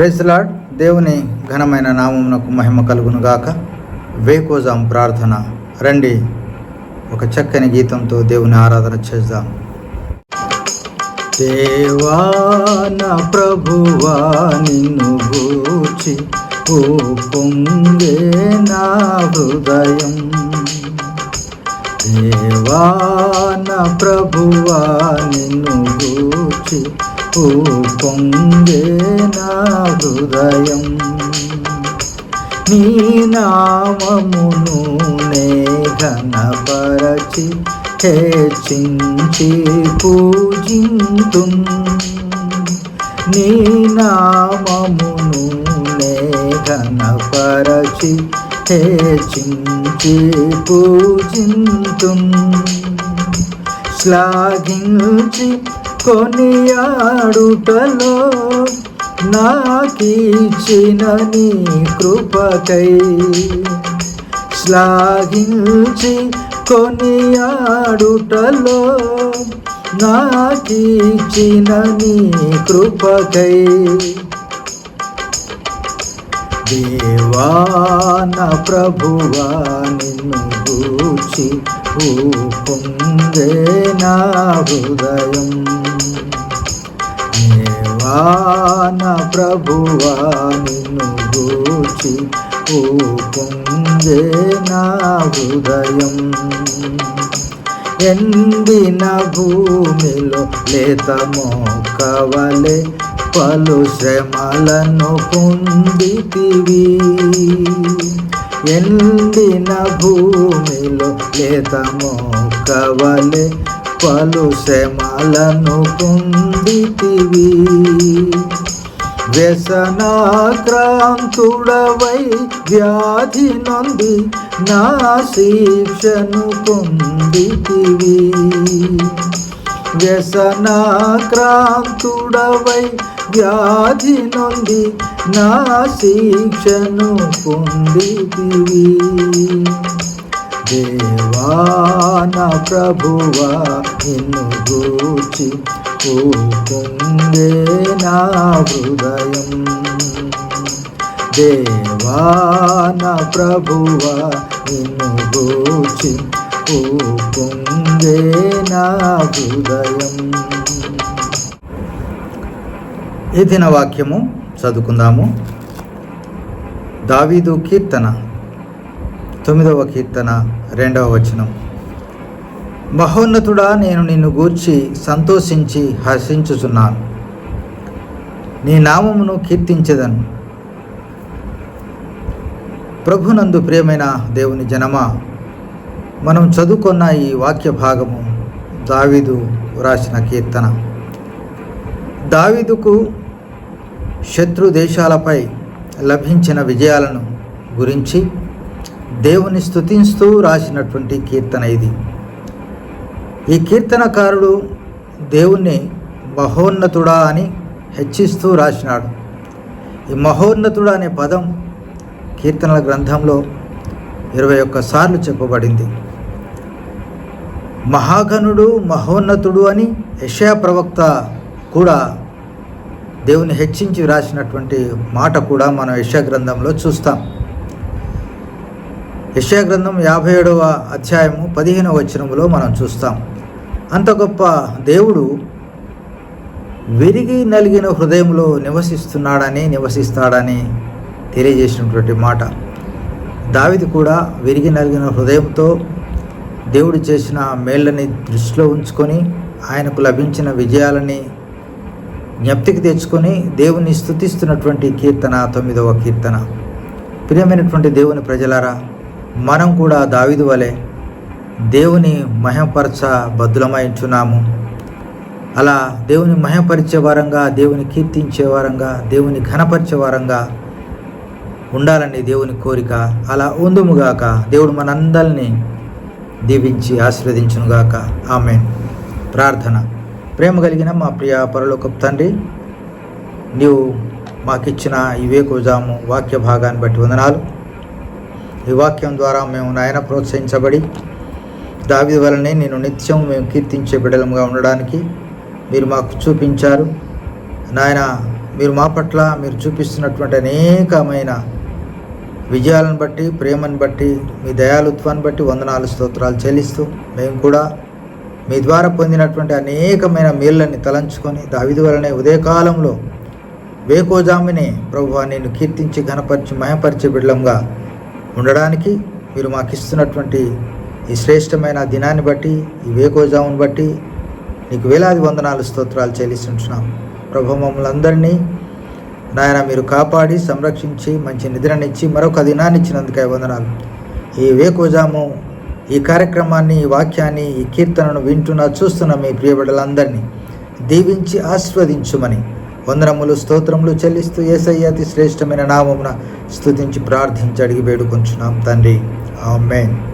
ప్రైజ్లాడ్ దేవుని ఘనమైన నామమునకు మహిమ కలుగును గాక వేకోజాం ప్రార్థన. రండి. ఒక చక్కని గీతంతో దేవుని ఆరాధన చేద్దాం. దేవా ప్రభువా నిన్ను గూచి ఓ పొంగే నా హృదయం. దేవా ప్రభువా నిన్ను గూచి ఓ పొంగే నా హృదయం. నీ నామమును నే ఘనపరచి హేచించి పూజింతు. నీ నామమును నే ఘనపరచి హేచించి పూజింతు. శ్లాఘించి కొనియాడుటలో నాకిచ్చిన నీ కృపకై శ్లాఘించి కొనియాడుటలో నాకిచ్చిన నీ కృపకై దేవాన ప్రభువా నిన్ను గూర్చి ఓ నా హృదయం. దేవాన ప్రభువా నిన్ను గూర్చి ఓ నా హృదయం. ఎండిన భూమిలో లేత మోకవలే పలు శ్రమలను పొందితివి ఎండిన భూమిలో లేత మోకవలే పలు శ్రమలను పొందితివి వ్యసనాక్రాంతుడవై వ్యాధి నొంది నా శిక్షను పొందితివి వ్యసనాక్రాంతుడవై వ్యాధి నొంది నా శిక్షను పొందితివి. దేవాన ప్రభువా నిన్ను గూచి ఊపుందే నా హృదయం. దేవాన ప్రభువా నిన్ను గూచి ఓ పొంగే నా హృదయం. ఈ దిన వాక్యము చదువుకుందాము? దావీదు కీర్తన తొమ్మిదవ కీర్తన రెండవ వచనం. మహోన్నతుడా నేను నిన్ను గూర్చి సంతోషించి హర్షించుచున్నాను నీ నామమును కీర్తించదను. ప్రభునందు ప్రియమైన దేవుని జనమా మనం చదువుకున్న ఈ వాక్య భాగము దావీదు రాసిన కీర్తన. దావీదుకు శత్రు దేశాలపై లభించిన విజయాలను గురించి దేవుని స్తుతిస్తూ రాసినటువంటి కీర్తన ఇది. ఈ కీర్తనకారుడు దేవుణ్ణి మహోన్నతుడా అని హెచ్చిస్తూ రాసినాడు. ఈ మహోన్నతుడా అనే పదం కీర్తనల గ్రంథంలో ఇరవై ఒక్కసార్లు చెప్పబడింది. మహాగణుడు మహోన్నతుడు అని యశయా ప్రవక్త కూడా దేవుని హెచ్చించి రాసినటువంటి మాట కూడా మనం యశా గ్రంథంలో చూస్తాం. యశా గ్రంథం యాభై ఏడవ అధ్యాయము పదిహేనవ వచనములో మనం చూస్తాం. అంత గొప్ప దేవుడు విరిగి నలిగిన హృదయంలో నివసిస్తున్నాడని నివసిస్తాడని తెలియజేసినటువంటి మాట. దావిది కూడా విరిగి నలిగిన హృదయంతో దేవుడు చేసిన మేళ్ళని దృష్టిలో ఉంచుకొని ఆయనకు లభించిన విజయాలని జ్ఞప్తికి తెచ్చుకొని దేవుని స్థుతిస్తున్నటువంటి కీర్తన తొమ్మిదవ కీర్తన. ప్రియమైనటువంటి దేవుని ప్రజలారా మనం కూడా దావిదు వలె దేవుని మహపరచ బద్దులమైంచున్నాము అలా దేవుని మహపరిచే వారంగా దేవుని కీర్తించే వారంగా దేవుని ఘనపరిచే వారంగా ఉండాలని దేవుని కోరిక. అలా ఉందుముగాక దేవుడు మనందరినీ దీవించి ఆశీర్వదించునుగాక. ఆమె ప్రార్థన. ప్రేమ కలిగిన మా ప్రియ పరలోకపు తండ్రి నీవు మాకిచ్చిన ఈ వేకుజాము వాక్య భాగాన్ని బట్టి వందనాలు. ఈ వాక్యం ద్వారా మేము నాయన ప్రోత్సహించబడి దావి వలనే నేను నిత్యం మేము కీర్తించే బిడలముగా ఉండడానికి మీరు మాకు చూపించారు. నాయన మీరు మా పట్ల మీరు చూపిస్తున్నటువంటి అనేకమైన విజయాలను బట్టి ప్రేమను బట్టి మీ దయాలుత్వాన్ని బట్టి వందనాలు స్తోత్రాలు చెల్లిస్తూ మేము కూడా మీ ద్వారా పొందినటువంటి అనేకమైన మేళ్ళని తలంచుకొని దావిధి వలనే ఉదయకాలంలో వేకోజామిని ప్రభు నేను కీర్తించి ఘనపరిచి మయపరిచి బిడ్డంగా ఉండడానికి మీరు మాకు ఇస్తున్నటువంటి ఈ శ్రేష్టమైన దినాన్ని బట్టి ఈ వేకోజామును బట్టి నీకు వేలాది వందనాలు స్తోత్రాలు చెల్లిస్తుంటున్నాం. ప్రభు మమ్మల్ని అందరినీ నాయన మీరు కాపాడి సంరక్షించి మంచి నిద్రనిచ్చి మరొక దినాన్ని ఇచ్చినందుకే వందనాలు. ఈ వేకోజాము ఈ కార్యక్రమాన్ని ఈ వాక్యాన్ని ఈ కీర్తనను వింటున్న చూస్తున్న మీ ప్రియబిడ్డలందరినీ దీవించి ఆస్వాదించుమని వందనములు స్తోత్రములు చెల్లిస్తూ ఏసయ్య అతి శ్రేష్టమైన నామమున స్థుతించి ప్రార్థించి అడిగి వేడుకొంచున్నాం తండ్రి. ఆమెన్.